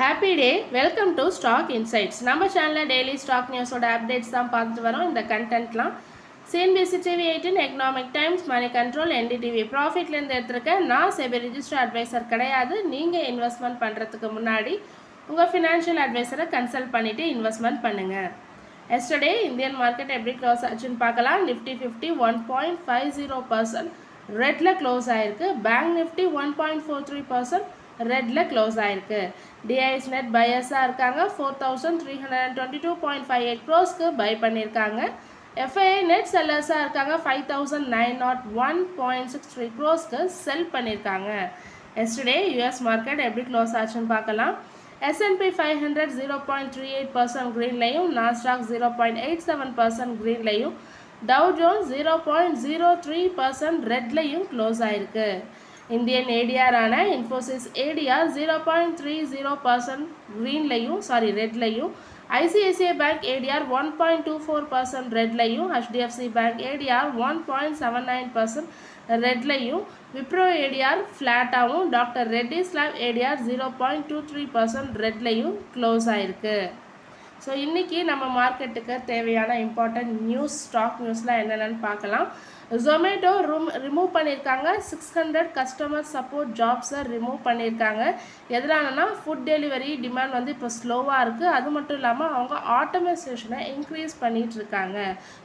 Happy day welcome to stock insights நம்ம சேனலில் daily stock நியூஸோட updates தான் பார்த்துட்டு வரோம். இந்த கண்டென்ட்லாம் CNBC TV eighteen Economic Times Money Control NDTV ப்ராஃபிட்லேருந்து எடுத்திருக்கேன் நான் செபி ரிஜிஸ்டர் அட்வைசர் கிடையாது. நீங்கள் இன்வெஸ்ட்மெண்ட் பண்ணுறதுக்கு முன்னாடி உங்கள் ஃபினான்ஷியல் அட்வைசரை கன்சல்ட் பண்ணிவிட்டு இன்வெஸ்ட்மெண்ட் பண்ணுங்கள் எஸ்டர்டே இந்தியன் மார்க்கெட் எப்படி க்ளோஸ் ஆச்சுன்னு பார்க்கலாம். Nifty fifty one point five zero percent ரெட்டில் க்ளோஸ் ஆயிருக்கு. Bank Nifty one point four three percent ரெட்டில் க்ளோஸ் ஆயிருக்கு. டிஐஎஸ் நெட் பையர்ஸாக இருக்காங்க. Four thousand three hundred and twenty two point five eight க்ரோஸ்க்கு buy பண்ணியிருக்காங்க எஃப்ஐஐ நெட் செல்லர்ஸாக இருக்காங்க. Five thousand nine not one point six three க்ரோஸ்க்கு sell பண்ணியிருக்காங்க. Yesterday US market எப்படி close ஆச்சுன்னு பார்க்கலாம். S and P five hundred zero point three eight percent க்ரீன்லையும் Nasdaq zero point eight seven percent க்ரீன்லையும் Dow Jones zero point zero three percent ரெட்லையும் close ஆயிருக்கு. Indian ஏடிஆரான Infosys ADR zero point three zero percent க்ரீன்லையும் sorry ரெட்லையும் ICICI bank ADR one point two four percent ரெட்லையும் HDFC bank ADR one point seven nine percent ரெட்லையும் Wipro ADR ஃப்ளாட்டாகவும் doctor Reddy slab ADR zero point two three percent ரெட்லையும் close ஆயிருக்கு. So இன்றைக்கி நம்ம மார்க்கெட்டுக்கு தேவையான important news stock நியூஸ்லாம் என்னென்னு பார்க்கலாம். Zomato room remove பண்ணியிருக்காங்க. சிக்ஸ் ஹண்ட்ரட் கஸ்டமர் சப்போர்ட் ஜாப்ஸை ரிமூவ் பண்ணியிருக்காங்க. எதனாலனா ஃபுட் டெலிவரி டிமாண்ட் வந்து இப்போ ஸ்லோவாக இருக்குது அது மட்டும் இல்லாமல் அவங்க ஆட்டோமைசேஷனை இன்க்ரீஸ் பண்ணிகிட்டு இருக்காங்க.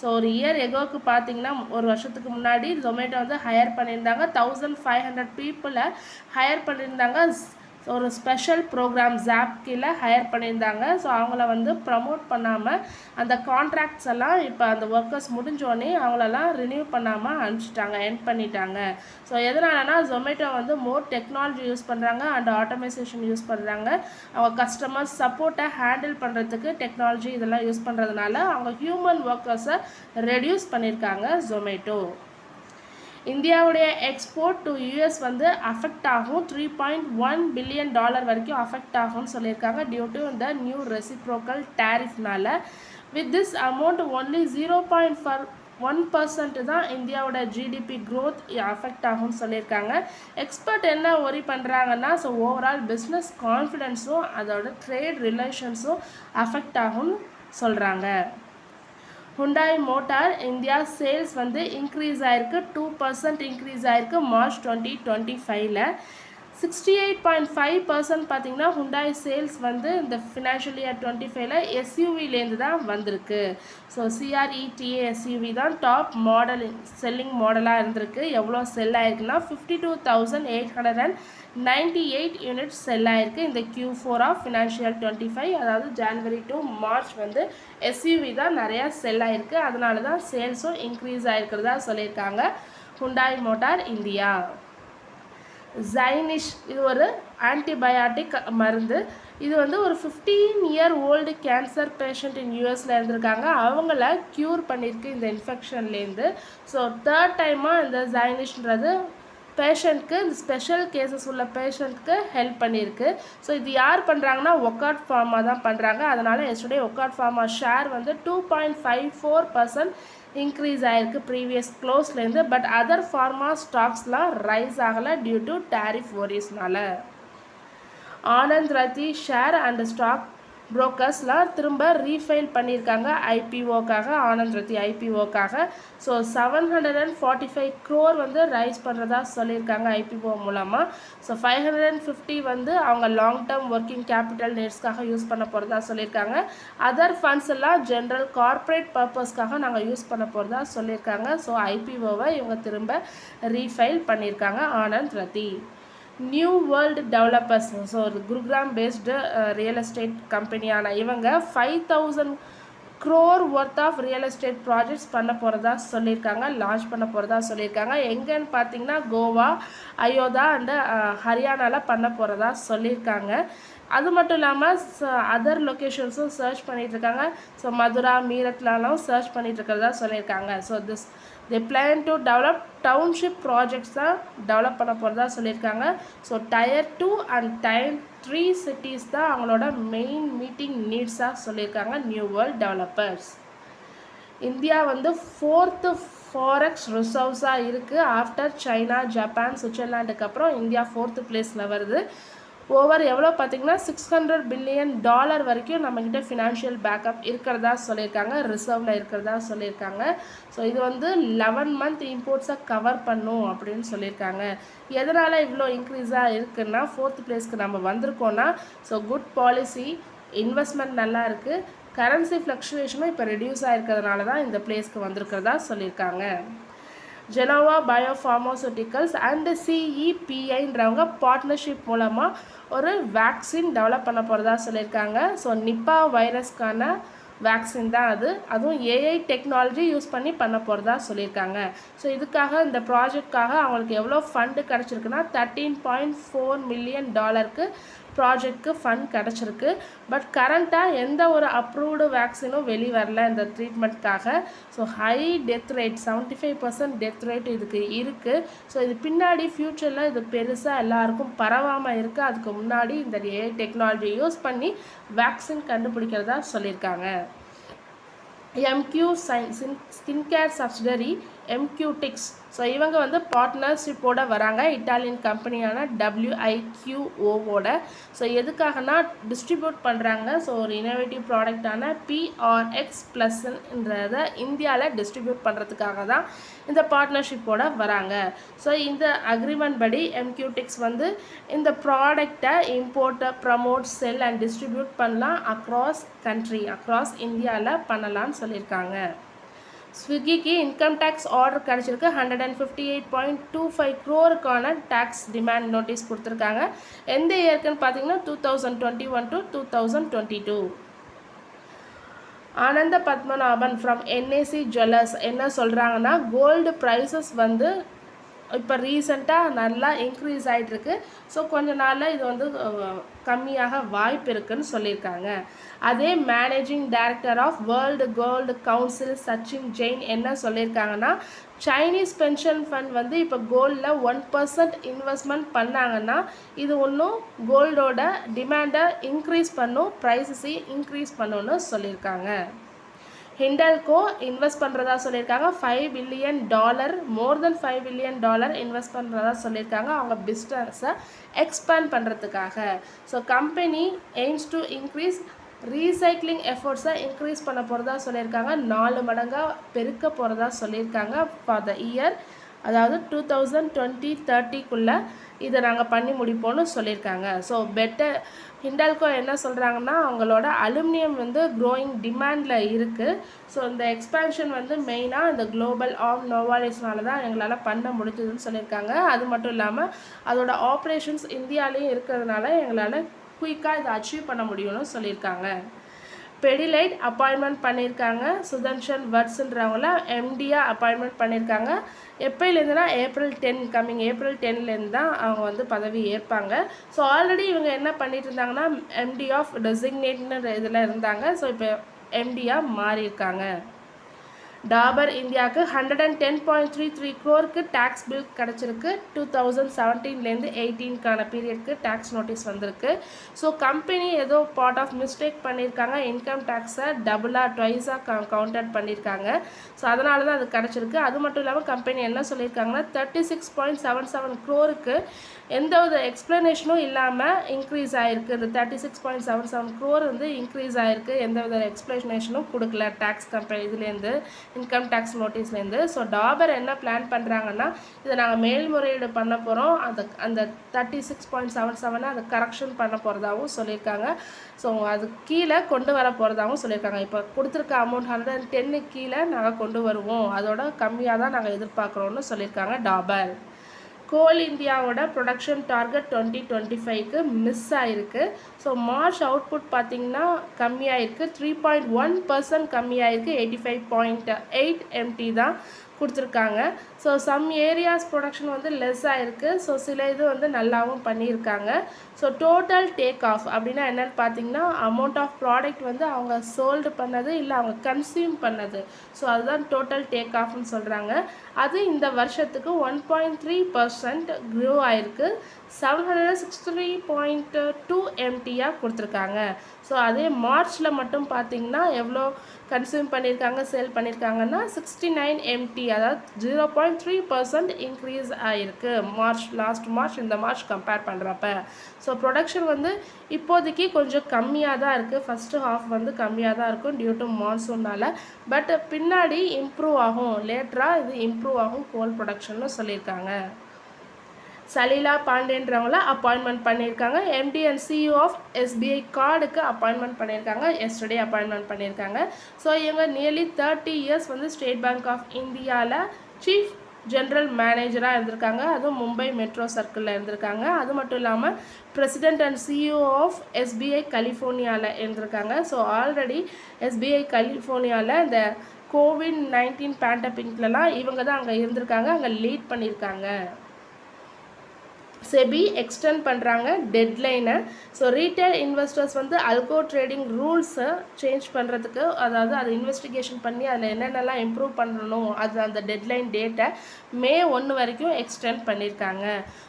ஸோ ஒரு இயர் எகோக்கு பார்த்தீங்கன்னா ஒரு வருஷத்துக்கு முன்னாடி ஜொமேட்டோ வந்து ஹையர் பண்ணியிருந்தாங்க. தௌசண்ட் ஃபைவ் ஹண்ட்ரட் பீப்புளை ஹையர் பண்ணியிருந்தாங்க. ஸோ ஒரு ஸ்பெஷல் ப்ரோக்ராம் ஜாப் கீழே ஹையர் பண்ணியிருந்தாங்க. ஸோ அவங்கள வந்து ப்ரமோட் பண்ணாமல் அந்த கான்ட்ராக்ட்ஸ் எல்லாம் இப்போ அந்த ஒர்க்கர்ஸ் முடிஞ்சோடனே அவங்களெல்லாம் ரினியூ பண்ணாமல் அனுப்பிச்சிட்டாங்க எண்ட் பண்ணிட்டாங்க. ஸோ எதனாலனா ஜொமேட்டோ வந்து மோர் டெக்னாலஜி யூஸ் பண்ணுறாங்க அண்ட் ஆட்டோமைசேஷன் யூஸ் பண்ணுறாங்க அவங்க கஸ்டமர் சப்போர்ட்டை ஹேண்டில் பண்ணுறதுக்கு டெக்னாலஜி இதெல்லாம் யூஸ் பண்ணுறதுனால அவங்க ஹியூமன் ஒர்க்கர்ஸை ரெடியூஸ் பண்ணியிருக்காங்க ஜொமேட்டோ இந்தியாவுடைய எக்ஸ்போர்ட் டு யூஎஸ் வந்து அஃபெக்ட் ஆகும். Three point one billion dollar வரைக்கும் அஃபெக்ட் ஆகும்னு சொல்லியிருக்காங்க. டியூ டு இந்த new reciprocal டேரிஃப்னால with this amount only zero point four one percent தான் இந்தியாவோட ஜிடிபி க்ரோத் அஃபெக்ட் ஆகும்னு சொல்லியிருக்காங்க. எக்ஸ்பர்ட் என்ன ஒரி பண்ணுறாங்கன்னா ஸோ ஓவரால் பிஸ்னஸ் கான்ஃபிடென்ஸும் அதோட ட்ரேட் ரிலேஷன்ஸும் அஃபெக்ட் ஆகும்னு சொல்கிறாங்க ஹுண்டாய் மோட்டார் இந்தியா சேல்ஸ் வந்து இன்க்ரீஸ் ஆயிருக்கு. டூ பர்சன்ட் இன்க்ரீஸ் ஆயிருக்கு மார்ச் டுவெண்ட்டி டுவெண்ட்டி ஃபைவ்ல sixty eight point five percent பார்த்தீங்கன்னா ஹுண்டாய் சேல்ஸ் வந்து இந்த ஃபினான்ஷியல் இயர் டுவெண்ட்டி ஃபைவ்ல எஸ்யூவிலேருந்து தான் வந்திருக்கு. ஸோ சிஆர்இடிஏ எஸ்யூவி தான் டாப் மாடல் செல்லிங் மாடலாக இருந்திருக்கு. எவ்வளோ செல் ஆயிருக்குன்னா fifty two thousand eight hundred and ninety eight units sell ஆயிருக்கு. இந்த Q four of financial twenty five அதாவது ஜான்வரி டு மார்ச் வந்து எஸ்யூவி தான் நிறையா செல் ஆயிருக்கு. அதனால தான் சேல்ஸும் இன்க்ரீஸ் ஆயிருக்கிறதா சொல்லியிருக்காங்க ஹுண்டாய் மோட்டார் இந்தியா ஜைனிஷ் இது ஒரு ஆன்டிபயாட்டிக் மருந்து. இது வந்து ஒரு fifteen year old cancer patient in யூஎஸில் இருந்திருக்காங்க. அவங்கள க்யூர் பண்ணியிருக்கு இந்த இன்ஃபெக்ஷன்லேருந்து ஸோ தேர்ட் டைமாக இந்த ஜைனிஷ்ன்றது பேஷண்ட்க்கு இந்த ஸ்பெஷல் கேசஸ் உள்ள பேஷண்ட்க்கு ஹெல்ப் பண்ணியிருக்கு ஸோ இது யார் பண்ணுறாங்கன்னா ஒக்காட் ஃபார்மா தான் பண்ணுறாங்க அதனால் எஸ்டே ஒக்காட் ஃபார்மா ஷேர் வந்து two point five four percent increase ஆகிருக்கு ப்ரீவியஸ் க்ளோஸ்லேருந்து பட் அதர் ஃபார்மா ஸ்டாக்ஸ்லாம் ரைஸ் ஆகலை due to tariff ஒரிஸ்னால Anand Rathi share and stock புரோக்கர்ஸ்லாம் திரும்ப ரீஃபைல் பண்ணியிருக்காங்க ஐபிஓக்காக Anand Rathi ஐபிஓக்காக so seven hundred and forty five crore வந்து ரைஸ் பண்ணுறதா சொல்லியிருக்காங்க ஐபிஓ மூலமாக so five hundred and fifty வந்து அவங்க லாங் டேர்ம் ஒர்க்கிங் கேபிட்டல் நீட்ஸ்க்காக யூஸ் பண்ண போகிறதா சொல்லியிருக்காங்க. அதர் ஃபண்ட்ஸ் எல்லாம் ஜென்ரல் கார்ப்பரேட் பர்பஸ்க்காக நாங்கள் யூஸ் பண்ண போகிறதா சொல்லியிருக்காங்க. ஸோ ஐபிஓவை இவங்க திரும்ப ரீஃபைல் பண்ணியிருக்காங்க Anand Rathi new world developers so ஒரு குருகிராம் பேஸ்டு ரியல் எஸ்டேட் கம்பெனியான இவங்க five thousand crore worth of real estate projects பண்ண போகிறதா சொல்லியிருக்காங்க லான்ச் பண்ண போகிறதா சொல்லியிருக்காங்க. எங்கேன்னு பார்த்தீங்கன்னா கோவா அயோதா அண்டு ஹரியானாவில் பண்ண போகிறதா சொல்லியிருக்காங்க. அது மட்டும் இல்லாமல் அதர் லொக்கேஷன்ஸும் சர்ச் பண்ணிகிட்ருக்காங்க ஸோ மதுரா மீரத்லாலும் சர்ச் பண்ணிகிட்ருக்கிறதா சொல்லியிருக்காங்க. So this they plan to develop township projects தான் டெவலப் பண்ண போகிறதா சொல்லியிருக்காங்க. So tier two and tier three cities தான் அவங்களோட மெயின் மீட்டிங் நீட்ஸாக சொல்லியிருக்காங்க நியூ வேர்ல்ட் டெவலப்பர்ஸ் இந்தியா வந்து ஃபோர்த்து ஃபாரெக்ஸ் ரிசர்வ்ஸாக இருக்குது ஆஃப்டர் சைனா ஜப்பான் சுவிட்சர்லாண்டுக்கு அப்புறம் இந்தியா ஃபோர்த்து பிளேஸில் வருது. ஓவர் எவ்வளோ பார்த்தீங்கன்னா சிக்ஸ் ஹண்ட்ரட் பில்லியன் டாலர் வரைக்கும் நம்மக்கிட்ட ஃபினான்ஷியல் பேக்கப் இருக்கிறதா சொல்லியிருக்காங்க ரிசர்வில் இருக்கிறதா சொல்லியிருக்காங்க. ஸோ இது வந்து லெவன் மந்த் இம்போர்ட்ஸை கவர் பண்ணும் அப்படின்னு சொல்லியிருக்காங்க. எதனால் இவ்வளோ இன்க்ரீஸாக இருக்குன்னா ஃபோர்த் பிளேஸ்க்கு நம்ம வந்திருக்கோன்னா ஸோ குட் பாலிசி இன்வெஸ்ட்மெண்ட் நல்லா இருக்குது கரன்சி ஃப்ளக்ஷுவேஷனும் இப்போ ரெடியூஸ் ஆகிருக்கிறதுனால தான் இந்த பிளேஸ்க்கு வந்திருக்கிறதா சொல்லியிருக்காங்க. ஜெனோவா பயோ ஃபார்மாசூட்டிக்கல்ஸ் அண்டு சிஇபிஐன்றவங்க பார்ட்னர்ஷிப் மூலமாக ஒரு வேக்சின் டெவலப் பண்ண போகிறதா சொல்லியிருக்காங்க. ஸோ நிப்பா வைரஸ்க்கான வேக்சின் தான் அது. அதுவும் ஏஐ டெக்னாலஜி யூஸ் பண்ணி பண்ண போகிறதா சொல்லியிருக்காங்க. ஸோ இதுக்காக இந்த ப்ராஜெக்ட்காக அவங்களுக்கு எவ்வளோ ஃபண்டு கிடச்சிருக்குன்னா தேர்ட்டீன் பாயிண்ட் ஃபோர் மில்லியன் டாலருக்கு ப்ராஜெக்ட்க்கு ஃபண்ட் கிடச்சிருக்கு. பட் கரண்ட்டாக எந்த ஒரு அப்ரூவ்டு வேக்சினும் வெளிவரல இந்த ட்ரீட்மெண்ட்காக so high death rate seventy five percent death rate இதுக்கு இருக்குது ஸோ இது பின்னாடி ஃப்யூச்சரில் இது பெருசாக எல்லாருக்கும் பரவாமல் இருக்குது அதுக்கு முன்னாடி இந்த ஏஐ டெக்னாலஜி யூஸ் பண்ணி வேக்சின் கண்டுபிடிக்கிறதா சொல்லியிருக்காங்க. MQ sign skin care subsidiary Emcutix so இவங்க வந்து பார்ட்னர்ஷிப்போட வராங்க. இட்டாலியன் கம்பெனியான டபிள்யூஐக்யூஓவோட ஸோ எதுக்காகனா டிஸ்ட்ரிபியூட் பண்ணுறாங்க ஸோ ஒரு இனோவேட்டிவ் ப்ராடக்டான பிஆர்எக்ஸ் ப்ளஸ்ன்றதை இந்தியாவில் டிஸ்ட்ரிபியூட் பண்ணுறதுக்காக தான் இந்த பார்ட்னர்ஷிப்போட வராங்க. ஸோ இந்த அக்ரிமெண்ட் படி எம்கியூடிக்ஸ் வந்து இந்த ப்ராடக்டை இம்போர்ட்டை ப்ரமோட் செல் அண்ட் டிஸ்ட்ரிபியூட் பண்ணலாம் அக்ராஸ் கண்ட்ரி அக்ராஸ் இந்தியாவில் பண்ணலான்னு சொல்லியிருக்காங்க. ஸ்விக்கிக்கு இன்கம் டேக்ஸ் ஆர்டர் கிடச்சிருக்கு. Hundred and fifty eight point two five க்ரோருக்கான tax demand notice கொடுத்துருக்காங்க. எந்த இயர்க்குன்னு பார்த்தீங்கன்னா two thousand twenty one to two thousand twenty two Anantha Padmanabhan from NAC jewellers என்ன சொல்கிறாங்கன்னா கோல்டு ப்ரைஸஸ் வந்து இப்போ ரீசெண்டாக நல்லா இன்க்ரீஸ் ஆகிட்டுருக்கு ஸோ கொஞ்ச நாளில் இது வந்து கம்மியாக வாய்ப்பு இருக்குன்னு சொல்லியிருக்காங்க. அதே managing director of world gold council Sachin Jain என்ன சொல்லியிருக்காங்கன்னா சைனீஸ் பென்ஷன் ஃபண்ட் வந்து இப்போ கோல்டில் ஒன் பர்சன்ட் இன்வெஸ்ட்மெண்ட் பண்ணாங்கன்னா இது ஒன்றும் கோல்டோட டிமாண்டை இன்க்ரீஸ் பண்ணும் ப்ரைஸஸையும் இன்க்ரீஸ் பண்ணுன்னு சொல்லியிருக்காங்க. ஹிண்டல்கோ இன்வெஸ்ட் பண்ணுறதா சொல்லியிருக்காங்க. Five billion dollar more then five billion dollar invest பண்ணுறதா சொல்லியிருக்காங்க. அவங்க பிஸ்னஸை எக்ஸ்பேண்ட் பண்ணுறதுக்காக so company aims to increase recycling எஃபர்ட்ஸை increase பண்ண போகிறதா சொல்லியிருக்காங்க. நாலு மடங்காக பெருக்க போகிறதா சொல்லியிருக்காங்க. ஃபார் த இயர் அதாவது டூ தௌசண்ட் டுவெண்ட்டி தேர்ட்டிக்குள்ளே இதை நாங்கள் பண்ணி முடிப்போம்னு சொல்லியிருக்காங்க. ஸோ பெட்டர் ஹிண்டால்கோ என்ன சொல்கிறாங்கன்னா அவங்களோட அலுமினியம் வந்து க்ரோயிங் டிமாண்டில் இருக்குது ஸோ இந்த எக்ஸ்பேன்ஷன் வந்து மெயினாக இந்த குளோபல் ஆம் நோவாலிஸ்னால தான் எங்களால் பண்ண முடிஞ்சதுன்னு சொல்லியிருக்காங்க. அது மட்டும் இல்லாமல் அதோட ஆப்ரேஷன்ஸ் இந்தியாலேயும் இருக்கிறதுனால எங்களால் குயிக்காக இதை அச்சீவ் பண்ண முடியும்னு சொல்லியிருக்காங்க. பெடிலைட் அப்பாயின்மெண்ட் பண்ணியிருக்காங்க. சுதர்ஷன் வர்ட்ஸுன்றவங்கள எம்டியாக அப்பாயின்மெண்ட் பண்ணியிருக்காங்க. எப்போலேருந்துனா ஏப்ரல் டென் கம்மிங் ஏப்ரல் டென்லேருந்து தான் அவங்க வந்து பதவி ஏற்பாங்க. ஸோ ஆல்ரெடி இவங்க என்ன பண்ணிட்டு இருந்தாங்கன்னா எம்டி ஆஃப் டெசிக்னேட்னு இதில் இருந்தாங்க. ஸோ இப்போ எம்டியாக மாறியிருக்காங்க. டாபர் இந்தியாவுக்கு hundred and ten point three three க்ரோருக்கு tax bill கிடச்சிருக்கு. டூ தௌசண்ட் செவன்டீன்லேருந்து எயிட்டீன்கான பீரியட்க்கு டேக்ஸ் நோட்டீஸ் வந்திருக்கு. ஸோ கம்பெனி ஏதோ பார்ட் ஆஃப் மிஸ்டேக் பண்ணியிருக்காங்க. இன்கம் டேக்ஸை டபுளாக ட்வைஸாக கவுண்டட் பண்ணியிருக்காங்க. ஸோ அதனால தான் அது கிடச்சிருக்கு. அது மட்டும் இல்லாமல் கம்பெனி என்ன சொல்லியிருக்காங்கன்னா thirty six point seven seven க்ரோருக்கு எந்த ஒரு எக்ஸ்ப்ளனேஷனும் இல்லாமல் இன்க்ரீஸ் ஆகிருக்கு இந்த thirty six point seven seven crore வந்து இன்க்ரீஸ் ஆகிருக்கு எந்த வித எக்ஸ்ப்ளனேஷனும் கொடுக்கல. டேக்ஸ் கம்பெனி இதுலேருந்து இன்கம் டேக்ஸ் நோட்டீஸ்லேருந்து ஸோ டாபர் என்ன பிளான் பண்ணுறாங்கன்னா இதை நாங்கள் மேல்முறையீடு பண்ண போகிறோம் அந்த அந்த தேர்ட்டி சிக்ஸ் பாயிண்ட் செவன் செவனை அதை கரெக்ஷன் பண்ண போகிறதாகவும் சொல்லியிருக்காங்க. ஸோ அது கீழே கொண்டு வர போகிறதாகவும் சொல்லியிருக்காங்க. இப்போ கொடுத்துருக்க அமௌண்ட் ஹண்ட்ரட் அண்ட் டென்னு கீழே நாங்கள் கொண்டு வருவோம். அதோட கம்மியாக தான் நாங்கள் எதிர்பார்க்குறோன்னு சொல்லியிருக்காங்க டாபர் கோல் இந்தியாவோட ப்ரொடக்ஷன் டார்கெட் டுவெண்ட்டி டுவெண்ட்டி ஃபைவ்க்கு மிஸ் ஆகிருக்கு ஸோ மார்ச் அவுட்புட் பார்த்திங்கன்னா கம்மியாயிருக்கு. Three point one percent கம்மியாயிருக்கு. Eighty five point eight MT தான் கொடுத்துருக்காங்க. ஸோ சம் ஏரியாஸ் ப்ரொடக்ஷன் வந்து லெஸ் ஆகிருக்கு ஸோ சில இது வந்து நல்லாவும் பண்ணியிருக்காங்க. ஸோ டோட்டல் டேக் ஆஃப் அப்படின்னா என்னென்னு பார்த்தீங்கன்னா அமௌண்ட் ஆஃப் ப்ராடக்ட் வந்து அவங்க சோல்டு பண்ணது இல்லை அவங்க கன்சியூம் பண்ணது. ஸோ அதுதான் டோட்டல் டேக் ஆஃப்னு சொல்கிறாங்க அது இந்த வருஷத்துக்கு one point three percent grow ஆயிருக்கு. Seven hundred sixty three point two எம்டியாக கொடுத்துருக்காங்க. ஸோ அதே மார்ச்சில் மட்டும் பார்த்தீங்கன்னா எவ்வளோ கன்சியூம் பண்ணியிருக்காங்க சேல் பண்ணியிருக்காங்கன்னா சிக்ஸ்டி நைன் எம்டி அதாவது zero point point three percent increase ஆகிருக்கு மார்ச் லாஸ்ட் மார்ச் இந்த மார்ச் கம்பேர் பண்ணுறப்ப ஸோ ப்ரொடக்ஷன் வந்து இப்போதைக்கு கொஞ்சம் கம்மியாக தான் இருக்குது ஃபஸ்ட்டு ஹாஃப் வந்து கம்மியாக தான் இருக்கும் டியூ டு மான்சூனால் பட் பின்னாடி இம்ப்ரூவ் ஆகும். லேட்டராக இது இம்ப்ரூவ் ஆகும் கோல் ப்ரொடக்ஷன்னு சொல்லியிருக்காங்க. சலீலா பாண்டேன்றவங்கள அப்பாயின்மெண்ட் பண்ணியிருக்காங்க. MD and CEO of SBI கார்டுக்கு அப்பாயின்மெண்ட் பண்ணியிருக்காங்க. எஸ்டர்டே அப்பாயின்மெண்ட் பண்ணியிருக்காங்க. ஸோ இவங்க நியர்லி தேர்ட்டி இயர்ஸ் வந்து ஸ்டேட் பேங்க் ஆஃப் இந்தியாவில் சீஃப் ஜென்ரல் மேனேஜராக இருந்திருக்காங்க. அதுவும் மும்பை மெட்ரோ சர்க்கிளில் இருந்திருக்காங்க. அது மட்டும் இல்லாமல் president and CEO of SBI கலிஃபோர்னியாவில் இருந்திருக்காங்க. ஸோ ஆல்ரெடி எஸ்பிஐ கலிஃபோர்னியாவில் இந்த கோவிட் நைன்டீன் பேண்டபிக்லலாம் இவங்க தான் அங்கே இருந்திருக்காங்க. அங்கே லீட் பண்ணியிருக்காங்க. செபி எக்ஸ்டெண்ட் பண்ணுறாங்க டெட்லைனை ஸோ ரீட்டைல் இன்வெஸ்டர்ஸ் வந்து அல்கோ ட்ரேடிங் ரூல்ஸை சேஞ்ச் பண்ணுறதுக்கு அதாவது அதை இன்வெஸ்டிகேஷன் பண்ணி அதில் என்னென்னலாம் இம்ப்ரூவ் பண்ணணும் அது அந்த டெட்லைன் டேட்டை மே ஒன்று வரைக்கும் எக்ஸ்டெண்ட் பண்ணியிருக்காங்க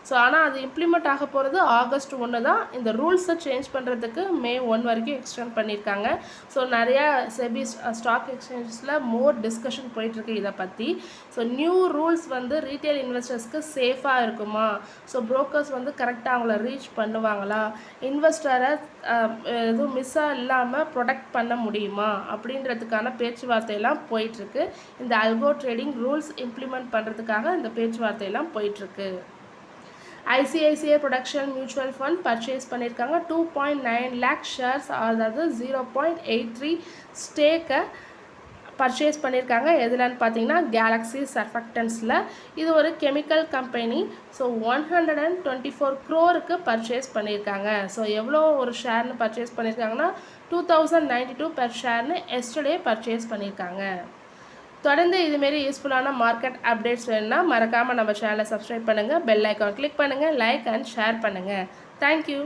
ஸோ ஆனால் அது இம்ப்ளிமெண்ட் ஆக போகிறது ஆகஸ்ட் ஒன்று தான். இந்த ரூல்ஸை சேஞ்ச் பண்ணுறதுக்கு மே ஒன் வரைக்கும் எக்ஸ்டெண்ட் பண்ணியிருக்காங்க ஸோ நிறையா செபி ஸ்டாக் எக்ஸ்சேஞ்சஸில் மோர் டிஸ்கஷன் போயிட்டுருக்கு இதை பற்றி ஸோ நியூ ரூல்ஸ் வந்து ரீட்டைல் இன்வெஸ்டர்ஸ்க்கு சேஃபாக இருக்குமா? ஸோ ப்ரோக்கர்ஸ் வந்து கரெக்டாக அவங்கள ரீச் பண்ணுவாங்களா? இன்வெஸ்டரை எதுவும் மிஸ்ஸாக இல்லாமல் ப்ரொடக்ட் பண்ண முடியுமா? அப்படின்றதுக்கான பேச்சுவார்த்தையெல்லாம் போயிட்டுருக்கு. இந்த அல்கோ ட்ரேடிங் ரூல்ஸ் இம்ப்ளிமெண்ட் பண்ணுறதுக்காக இந்த பேச்சுவார்த்தையெல்லாம் போயிட்டுருக்கு. ICICI production mutual fund purchase பண்ணியிருக்காங்க. Two point nine lakh shares அதாவது ஜீரோ பாயிண்ட் எயிட் த்ரீ ஸ்டேக்கை பர்ச்சேஸ் பண்ணியிருக்காங்க எதுலன்னு பார்த்தீங்கன்னா கேலக்ஸி சர்ஃபக்டன்ஸில் இது ஒரு chemical company so one hundred and twenty four க்ரோருக்கு purchase பண்ணியிருக்காங்க ஸோ எவ்வளோ ஒரு ஷேர்னு பர்ச்சேஸ் பண்ணியிருக்காங்கன்னா two thousand ninety two per ஷேர்னு yesterday purchase பண்ணியிருக்காங்க தொடர்ந்து இதுமாரி யூஸ்ஃபுல்லான மார்க்கெட் அப்டேட்ஸ் வேணும்னா மறக்காமல் நம்ம சேனலை சப்ஸ்கிரைப் பண்ணுங்கள் பெல் ஐக்கான் கிளிக் பண்ணுங்கள் லைக் அண்ட் ஷேர் பண்ணுங்கள் தேங்க்யூ